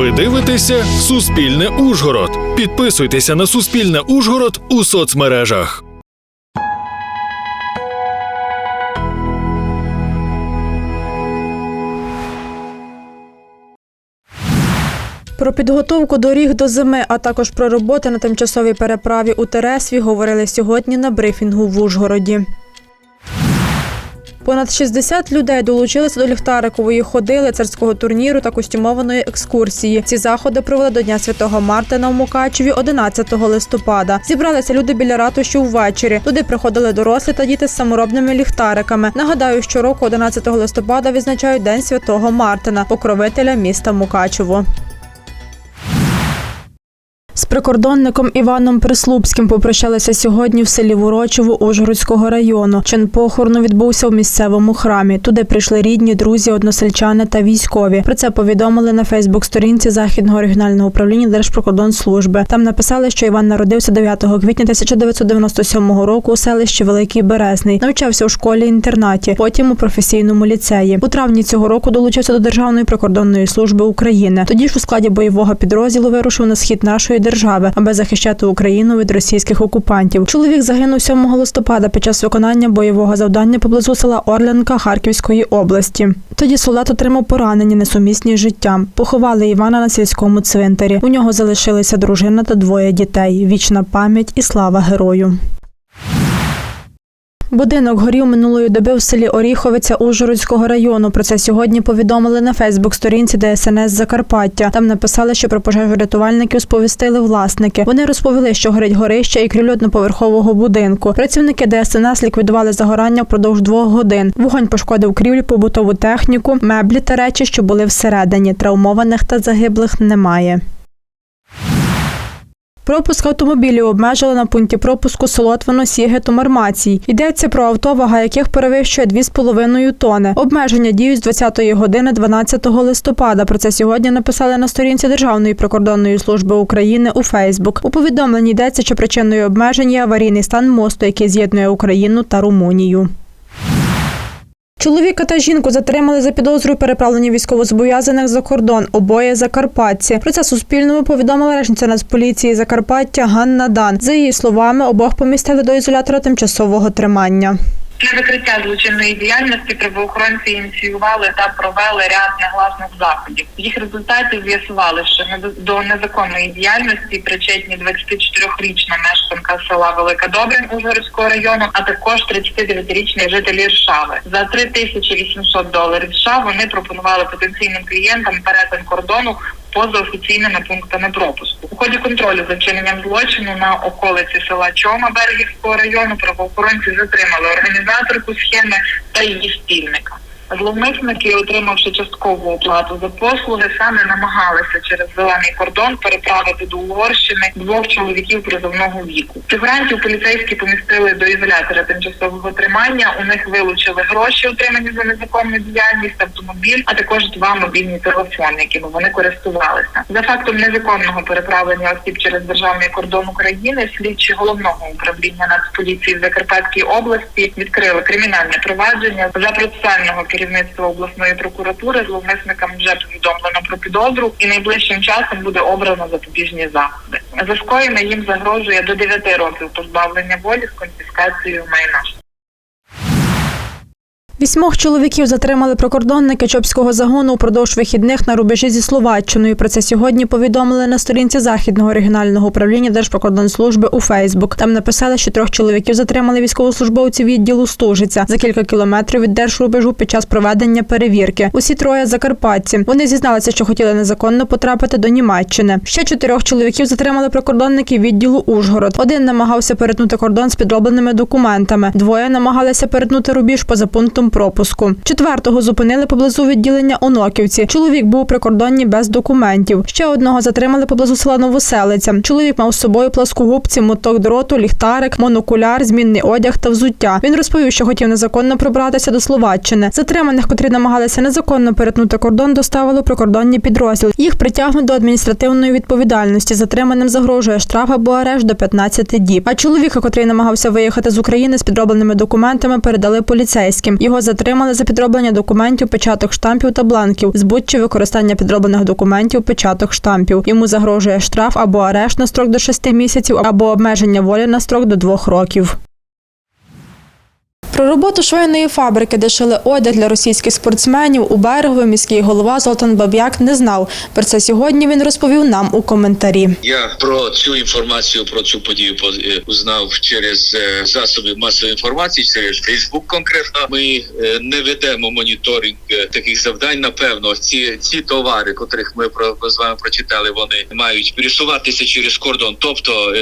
Ви дивитеся Суспільне Ужгород. Підписуйтеся на Суспільне Ужгород у соцмережах. Про підготовку доріг до зими, а також про роботи на тимчасовій переправі у Тересві говорили сьогодні на брифінгу в Ужгороді. Понад 60 людей долучилися до ліхтарикової ходи, лицарського турніру та костюмованої екскурсії. Ці заходи провели до Дня Святого Мартина в Мукачеві 11 листопада. Зібралися люди біля ратуші ввечері. Туди приходили дорослі та діти з саморобними ліхтариками. Нагадаю, щороку 11 листопада відзначають День Святого Мартина, покровителя міста Мукачево. З прикордонником Іваном Прислупським попрощалися сьогодні в селі Ворочево Ужгородського району. Чин похорону відбувся у місцевому храмі. Туди прийшли рідні, друзі, односельчани та військові. Про це повідомили на Фейсбук-сторінці Західного регіонального управління Держприкордонслужби. Там написали, що Іван народився 9 квітня 1997 року у селищі Великий Березний. Навчався у школі-інтернаті, потім у професійному ліцеї. У травні цього року долучився до Державної прикордонної служби України. Тоді ж у складі бойового підрозділу вирушив на схід нашої держави, аби захищати Україну від російських окупантів. Чоловік загинув 7 листопада під час виконання бойового завдання поблизу села Орлянка Харківської області. Тоді солдат отримав поранення несумісні з життям. Поховали Івана на сільському цвинтарі. У нього залишилися дружина та двоє дітей. Вічна пам'ять і слава герою. Будинок горів минулої доби в селі Оріховиця Ужгородського району. Про це сьогодні повідомили на Фейсбук-сторінці ДСНС Закарпаття. Там написали, що про пожежу рятувальників сповістили власники. Вони розповіли, що горить горище і криль одноповерхового будинку. Працівники ДСНС ліквідували загорання впродовж двох годин. Вогонь пошкодив крівлі, побутову техніку, меблі та речі, що були всередині. Травмованих та загиблих немає. Пропуск автомобілів обмежили на пункті пропуску Солотвино Сіги Томармацій. Йдеться про авто, вага яких перевищує 2,5 тони. Обмеження діють з 20 години 12 листопада. Про це сьогодні написали на сторінці Державної прикордонної служби України у Фейсбук. У повідомленні йдеться, що причиною обмежень є аварійний стан мосту, який з'єднує Україну та Румунію. Чоловіка та жінку затримали за підозрою переправлення військовозобов'язаних за кордон. Обоє закарпатці. Про це Суспільному повідомила речниця Нацполіції Закарпаття Ганна Дан. За її словами, обох помістили до ізолятора тимчасового тримання. Для закриття злочинної діяльності правоохоронці ініціювали та провели ряд негласних заходів. Їх результаті з'ясували, що до незаконної діяльності причетні 24-річна мешканка села Велика Добрин Ужгородського району, а також 39-річний житель Іршави. За 3800 доларів США вони пропонували потенційним клієнтам перетин кордону поза офіційними пунктами пропуску. У ході контролю за вчиненням злочину на околиці села Чома Берегівського району правоохоронці затримали організаторку схеми та її спільника. Зловмисники, отримавши часткову оплату за послуги, саме намагалися через зелений кордон переправити до Угорщини двох чоловіків призовного віку. Фігурантів поліцейські помістили до ізолятора тимчасового тримання. У них вилучили гроші, отримані за незаконну діяльність, автомобіль, а також два мобільні телефони, якими вони користувалися. За фактом незаконного переправлення осіб через державний кордон України слідчі головного управління Нацполіції в Закарпатській області відкрили кримінальне провадження за процесуального керівництва обласної прокуратури. Зловмисникам вже повідомлено про підозру, і найближчим часом буде обрано запобіжні заходи. За скоєне їм загрожує до 9 років позбавлення волі з конфіскацією майна. Вісьмох чоловіків затримали прикордонники Чопського загону упродовж вихідних на рубежі зі Словаччиною. Про це сьогодні повідомили на сторінці Західного регіонального управління Держприкордонслужби у Фейсбук. Там написали, що трьох чоловіків затримали військовослужбовці відділу Стужиця за кілька кілометрів від держрубежу під час проведення перевірки. Усі троє закарпатці. Вони зізналися, що хотіли незаконно потрапити до Німеччини. Ще чотирьох чоловіків затримали прикордонники відділу Ужгород. Один намагався перетнути кордон з підробленими документами. Двоє намагалися перетнути рубіж поза пунктом пропуску. Четвертого зупинили поблизу відділення Оноківці. Чоловік був у прикордонні без документів. Ще одного затримали поблизу села Новоселиця. Чоловік мав з собою пласкогубці, моток дроту, ліхтарик, монокуляр, змінний одяг та взуття. Він розповів, що хотів незаконно пробратися до Словаччини. Затриманих, котрі намагалися незаконно перетнути кордон, доставили прикордонні підрозділ. Їх притягнуть до адміністративної відповідальності. Затриманим загрожує штраф або арешт до 15 діб. А чоловіка, котрий намагався виїхати з України з підробленими документами, передали поліцейським. Його Затримали за підроблення документів, печаток штампів та бланків, збут використання підроблених документів, печаток штампів. Йому загрожує штраф або арешт на строк до 6 місяців, або обмеження волі на строк до 2 років. Про роботу швейної фабрики, де шили одяг для російських спортсменів у берегові міський голова Золтан Баб'як не знав. Про це сьогодні він розповів нам у коментарі. Я про цю інформацію про цю подію е, узнав через е, засоби масової інформації, через Фейсбук. Конкретно ми е, не ведемо моніторинг таких завдань. Напевно, ці ці товари, котрих ми про з вами прочитали, вони мають пересуватися через кордон. Тобто,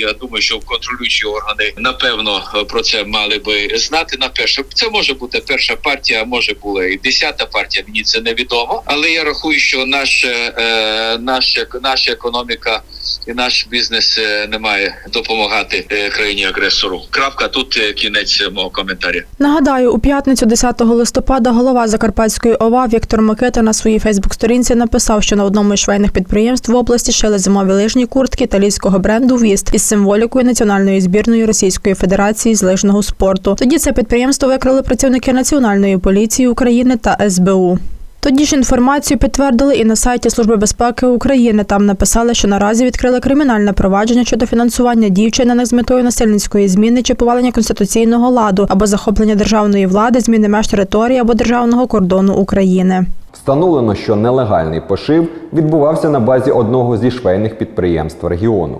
я думаю, що контролюючі органи напевно про це мали би знати. На перше, це може бути перша партія, може була і десята партія. Мені це невідомо. Але я рахую, що наша, е, наша, наша економіка і наш бізнес е, не має допомагати е, країні агресору. Крапка тут е, кінець мого коментаря. Нагадаю, у п'ятницю 10 листопада голова Закарпатської ОВА Віктор Микита на своїй Фейсбук-сторінці написав, що на одному із швейних підприємств в області шили зимові лижні куртки італійського бренду Віст із символікою національної збірної Російської Федерації з лижного спорту. Тоді це підприємство викрили працівники Національної поліції України та СБУ. Тоді ж інформацію підтвердили і на сайті Служби безпеки України. Там написали, що наразі відкрили кримінальне провадження щодо фінансування дій вчинених з метою насильницької зміни чи повалення конституційного ладу або захоплення державної влади, зміни меж території або державного кордону України. Встановлено, що нелегальний пошив відбувався на базі одного зі швейних підприємств регіону.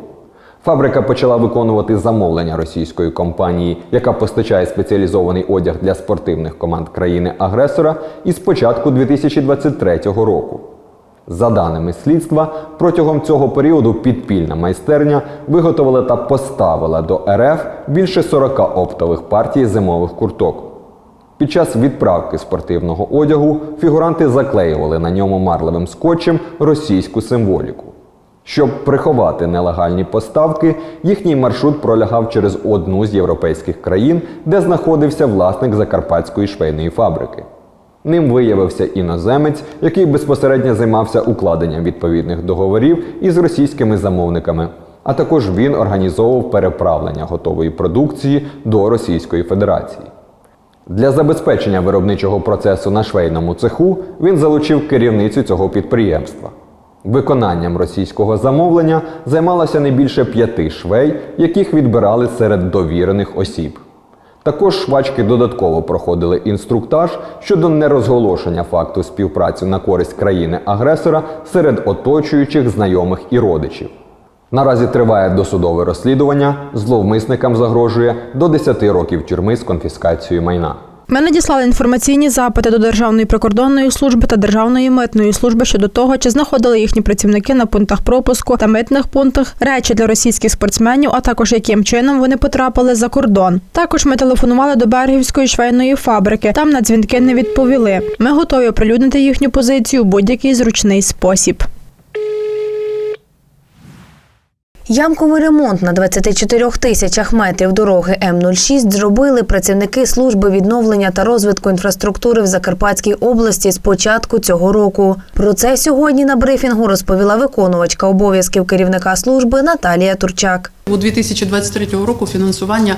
Фабрика почала виконувати замовлення російської компанії, яка постачає спеціалізований одяг для спортивних команд країни-агресора із початку 2023 року. За даними слідства, протягом цього періоду підпільна майстерня виготовила та поставила до РФ більше 40 оптових партій зимових курток. Під час відправки спортивного одягу фігуранти заклеювали на ньому марлевим скотчем російську символіку. Щоб приховати нелегальні поставки, їхній маршрут пролягав через одну з європейських країн, де знаходився власник закарпатської швейної фабрики. Ним виявився іноземець, який безпосередньо займався укладенням відповідних договорів із російськими замовниками. А також він організовував переправлення готової продукції до Російської Федерації. Для забезпечення виробничого процесу на швейному цеху він залучив керівницю цього підприємства. Виконанням російського замовлення займалося не більше п'яти швей, яких відбирали серед довірених осіб. Також швачки додатково проходили інструктаж щодо нерозголошення факту співпраці на користь країни-агресора серед оточуючих знайомих і родичів. Наразі триває досудове розслідування, зловмисникам загрожує до 10 років тюрми з конфіскацією майна. Ми надіслали інформаційні запити до Державної прикордонної служби та Державної митної служби щодо того, чи знаходили їхні працівники на пунктах пропуску та митних пунктах речі для російських спортсменів, а також яким чином вони потрапили за кордон. Також ми телефонували до Бергівської швейної фабрики. Там на дзвінки не відповіли. Ми готові оприлюднити їхню позицію у будь-який зручний спосіб. Ямковий ремонт на 24 тисячах метрів дороги М-06 зробили працівники служби відновлення та розвитку інфраструктури в Закарпатській області з початку цього року. Про це сьогодні на брифінгу розповіла виконувачка обов'язків керівника служби Наталія Турчак. У 2023 року фінансування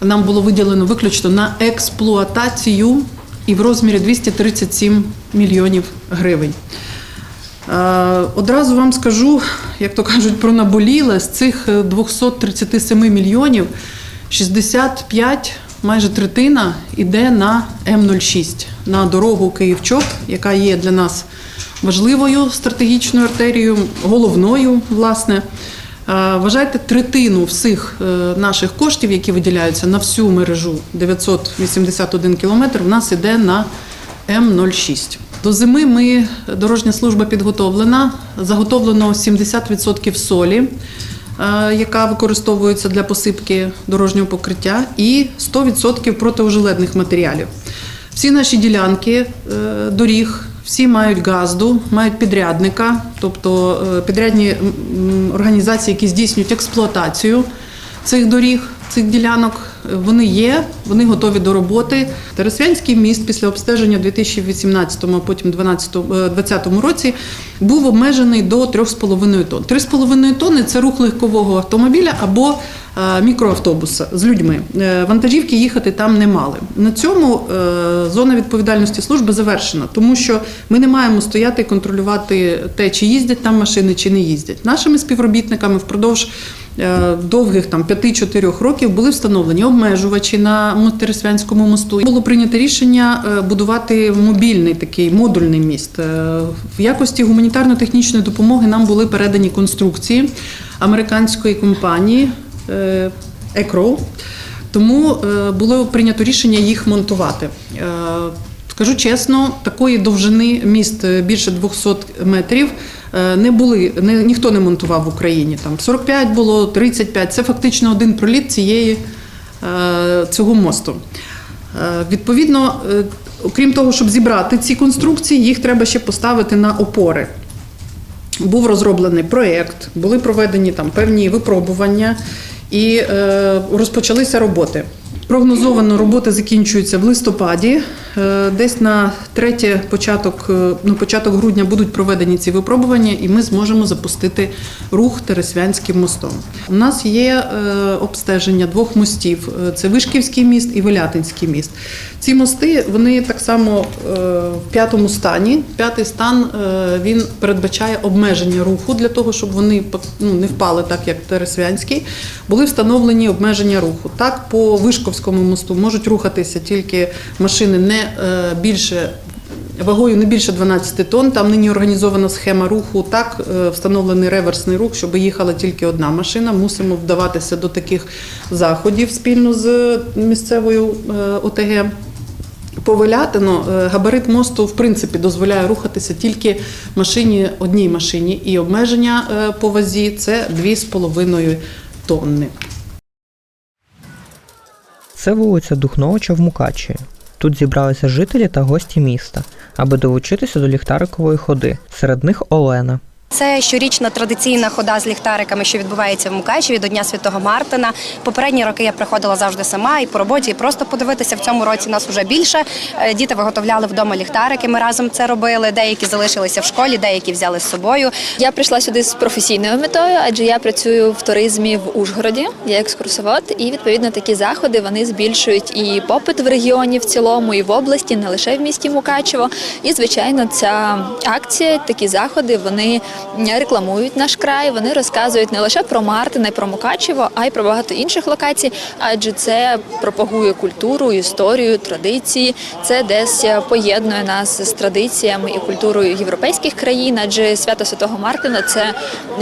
нам було виділено виключно на експлуатацію і в розмірі 237 мільйонів гривень. Е, Одразу вам скажу, як то кажуть, про наболіле з цих е, 237 мільйонів 65, майже третина йде на М06, на дорогу Київ-Чоп, яка є для нас важливою стратегічною артерією, головною, власне. Е, Вважайте, третину всіх е, наших коштів, які виділяються на всю мережу 981 кілометр, в нас іде на М06. До зими ми дорожня служба підготовлена. Заготовлено 70% солі, е, яка використовується для посипки дорожнього покриття, і 100% протиожеледних матеріалів. Всі наші ділянки е, доріг, всі мають газду, мають підрядника, тобто е, підрядні організації, які здійснюють експлуатацію цих доріг, цих ділянок. Е, Вони є, вони готові до роботи. Тарасвянський міст після обстеження у 2018, а потім 2020 році був обмежений до 3,5 тонн. 3,5 тонни це рух легкового автомобіля або е, мікроавтобуса з людьми. Е, Вантажівки їхати там не мали. На цьому е, зона відповідальності служби завершена, тому що ми не маємо стояти і контролювати те, чи їздять там машини, чи не їздять. Нашими співробітниками впродовж е, довгих там 5-4 років були встановлені обмежувачі на Тересвянському мосту. Було прийнято рішення е, будувати мобільний такий модульний міст. Е, В якості гуманітарно-технічної допомоги нам були передані конструкції американської компанії е, Екроу. Тому е, було прийнято рішення їх монтувати. Е, Скажу чесно, такої довжини міст е, більше 200 метрів е, не були, не, ніхто не монтував в Україні. Там 45 було, 35. Це фактично один проліт цієї, е, цього мосту. Е, Відповідно, е, окрім того, щоб зібрати ці конструкції, їх треба ще поставити на опори. Був розроблений проєкт, були проведені там певні випробування і е, розпочалися роботи. Прогнозовано роботи закінчуються в листопаді. Е, Десь на третє початок, е, ну, початок грудня будуть проведені ці випробування, і ми зможемо запустити рух Тересвянським мостом. У нас є е, обстеження двох мостів: це Вишківський міст і Велятинський міст. Ці мости вони так само в п'ятому стані. П'ятий стан він передбачає обмеження руху для того, щоб вони ну, не впали так, як Тересвянський. Були встановлені обмеження руху. Так, по Вишковському мосту можуть рухатися тільки машини не е, більше. Вагою не більше 12 тонн. Там нині організована схема руху. Так е, встановлений реверсний рух, щоб їхала тільки одна машина. Мусимо вдаватися до таких заходів спільно з місцевою е, ОТГ. По Велятину е, габарит мосту в принципі дозволяє рухатися тільки машині одній машині, і обмеження по вазі це 2,5 тонни. Це вулиця Духновича в Мукачеві. Тут зібралися жителі та гості міста, аби долучитися до ліхтарикової ходи. Серед них Олена. Це щорічна традиційна хода з ліхтариками, що відбувається в Мукачеві до Дня Святого Мартина. Попередні роки я приходила завжди сама і по роботі, і просто подивитися в цьому році нас вже більше. Е, Діти виготовляли вдома ліхтарики. Ми разом це робили. Деякі залишилися в школі, деякі взяли з собою. Я прийшла сюди з професійною метою, адже я працюю в туризмі в Ужгороді, я екскурсовод, і відповідно такі заходи вони збільшують і попит в регіоні в цілому, і в області, не лише в місті Мукачево. І звичайно, ця акція, такі заходи, вони рекламують наш край. Вони розказують не лише про Мартина і про Мукачево, а й про багато інших локацій, адже це пропагує культуру, історію, традиції. Це десь поєднує нас з традиціями і культурою європейських країн, адже свято Святого Мартина це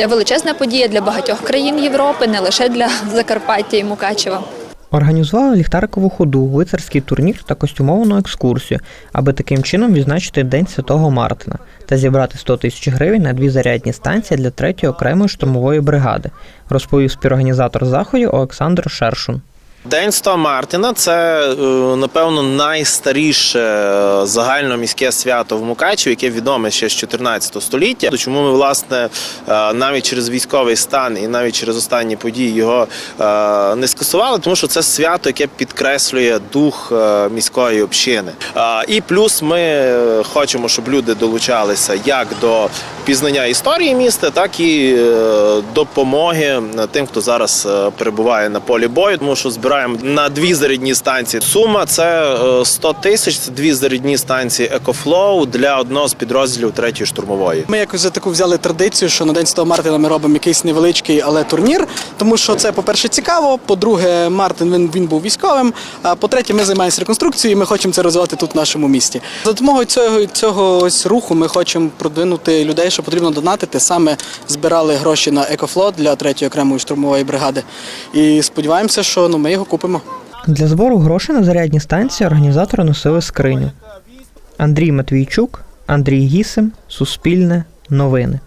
величезна подія для багатьох країн Європи, не лише для Закарпаття і Мукачева. Організували ліхтарикову ходу, лицарський турнір та костюмовану екскурсію, аби таким чином відзначити День Святого Мартина та зібрати 100 тисяч гривень на дві зарядні станції для 3-ї окремої штурмової бригади, розповів співорганізатор заходів Олександр Шершун. День 100 Мартина це е, напевно найстаріше е, загальноміське свято в Мукачеві, яке відоме ще з 14 століття. Чому ми власне е, навіть через військовий стан і навіть через останні події його не скасували, тому що це свято, яке підкреслює дух міської общини. І плюс ми хочемо, щоб люди долучалися як до пізнання історії міста, так і допомоги тим, хто зараз перебуває на полі бою, тому що збираємо на дві зарядні станції. Сума це е, 100 тисяч, це дві зарядні станції EcoFlow для одного з підрозділів третьої штурмової. Ми якось за таку взяли традицію, що на день 100 Мартина ми робимо якийсь невеличкий, але турнір, тому що це, по-перше, цікаво. По-друге, Мартин він, він був військовим. А по-третє, ми займаємося реконструкцією. і Ми хочемо це розвивати тут в нашому місті. За допомогою цього цього ось руху ми хочемо продвинути людей, що потрібно донатити. Саме збирали гроші на екофлот для третьої окремої штурмової бригади. І сподіваємося, що ну ми його купимо. Для збору грошей на зарядні станції організатори носили скриню. Андрій Матвійчук, Андрій Гісим, Суспільне, Новини.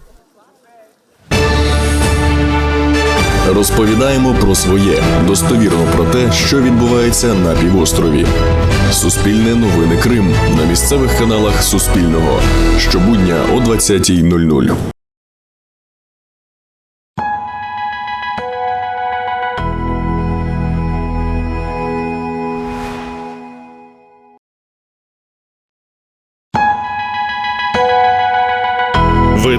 Розповідаємо про своє достовірно про те, що відбувається на півострові. Суспільне новини Крим на місцевих каналах Суспільного щобудня о 20.00.